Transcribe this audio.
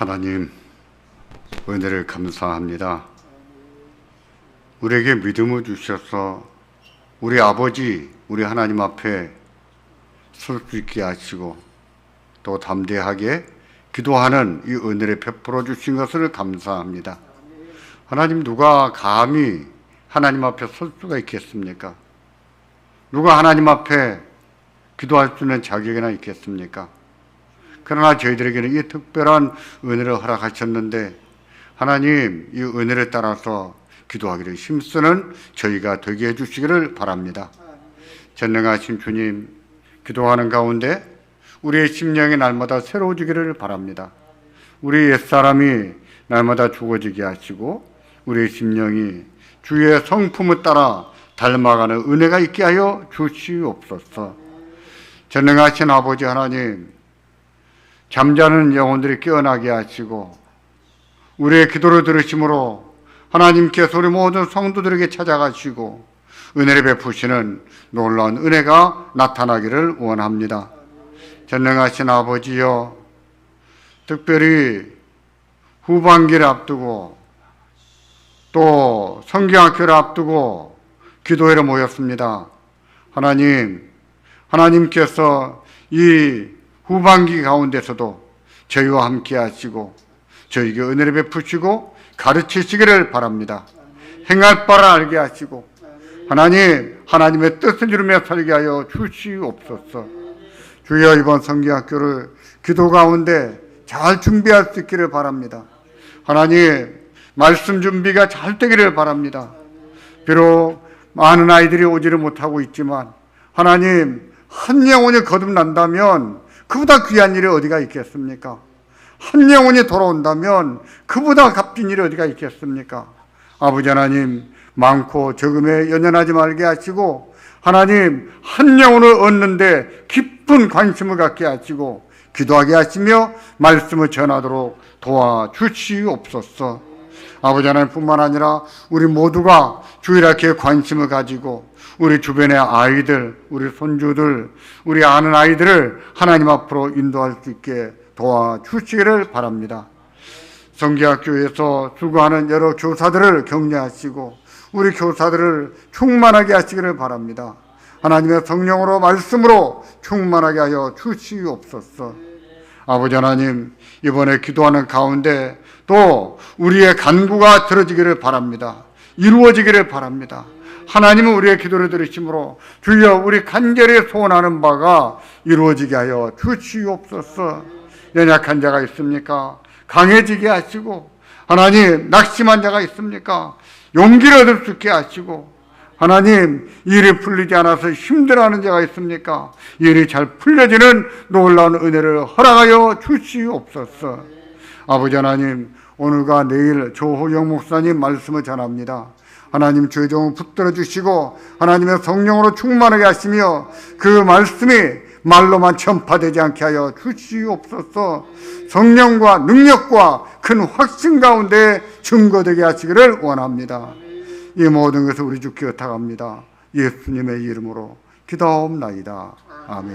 하나님, 은혜를 감사합니다. 우리에게 믿음을 주셔서 우리 아버지, 우리 하나님 앞에 설 수 있게 하시고 또 담대하게 기도하는 이 은혜를 베풀어 주신 것을 감사합니다. 하나님 누가 감히 하나님 앞에 설 수가 있겠습니까? 누가 하나님 앞에 기도할 수 있는 자격이나 있겠습니까? 그러나 저희들에게는 이 특별한 은혜를 허락하셨는데 하나님 이 은혜를 따라서 기도하기를 힘쓰는 저희가 되게 해주시기를 바랍니다. 전능하신 주님 기도하는 가운데 우리의 심령이 날마다 새로워지기를 바랍니다. 우리 옛사람이 날마다 죽어지게 하시고 우리의 심령이 주의 성품을 따라 닮아가는 은혜가 있게 하여 주시옵소서. 전능하신 아버지 하나님 잠자는 영혼들이 깨어나게 하시고 우리의 기도를 들으심으로 하나님께서 우리 모든 성도들에게 찾아가시고 은혜를 베푸시는 놀라운 은혜가 나타나기를 원합니다. 전능하신 아버지여 특별히 후반기를 앞두고 또 성경학교를 앞두고 기도회를 모였습니다. 하나님, 하나님께서 이 후반기 가운데서도 저희와 함께 하시고 저희에게 은혜를 베푸시고 가르치시기를 바랍니다. 행할 바를 알게 하시고 하나님 하나님의 뜻을 이루며 살게 하여 주시옵소서. 주여 이번 성경학교를 기도 가운데 잘 준비할 수 있기를 바랍니다. 하나님 말씀 준비가 잘 되기를 바랍니다. 비록 많은 아이들이 오지를 못하고 있지만 하나님 한 영혼이 거듭난다면 그보다 귀한 일이 어디가 있겠습니까? 한 영혼이 돌아온다면 그보다 값진 일이 어디가 있겠습니까? 아버지 하나님 많고 적음에 연연하지 말게 하시고 하나님 한 영혼을 얻는데 깊은 관심을 갖게 하시고 기도하게 하시며 말씀을 전하도록 도와주시옵소서. 아버지 하나님뿐만 아니라 우리 모두가 주일학교에 관심을 가지고 우리 주변의 아이들, 우리 손주들, 우리 아는 아이들을 하나님 앞으로 인도할 수 있게 도와주시기를 바랍니다. 성기학교에서 수고하는 여러 교사들을 격려하시고 우리 교사들을 충만하게 하시기를 바랍니다. 하나님의 성령으로 말씀으로 충만하게 하여 주시옵소서. 아버지 하나님 이번에 기도하는 가운데 또 우리의 간구가 들어지기를 바랍니다. 이루어지기를 바랍니다. 하나님은 우리의 기도를 들으심으로 주여 우리 간절히 소원하는 바가 이루어지게 하여 주시옵소서. 연약한 자가 있습니까? 강해지게 하시고 하나님 낙심한 자가 있습니까? 용기를 얻을 수 있게 하시고 하나님 일이 풀리지 않아서 힘들어하는 자가 있습니까? 일이 잘 풀려지는 놀라운 은혜를 허락하여 주시옵소서. 아버지 하나님 오늘과 내일 조호영 목사님 말씀을 전합니다. 하나님 주의 종을 붙들어 주시고 하나님의 성령으로 충만하게 하시며 그 말씀이 말로만 전파되지 않게 하여 주시옵소서 성령과 능력과 큰 확신 가운데 증거되게 하시기를 원합니다. 이 모든 것을 우리 주께 의탁합니다. 예수님의 이름으로 기도옵나이다. 아멘.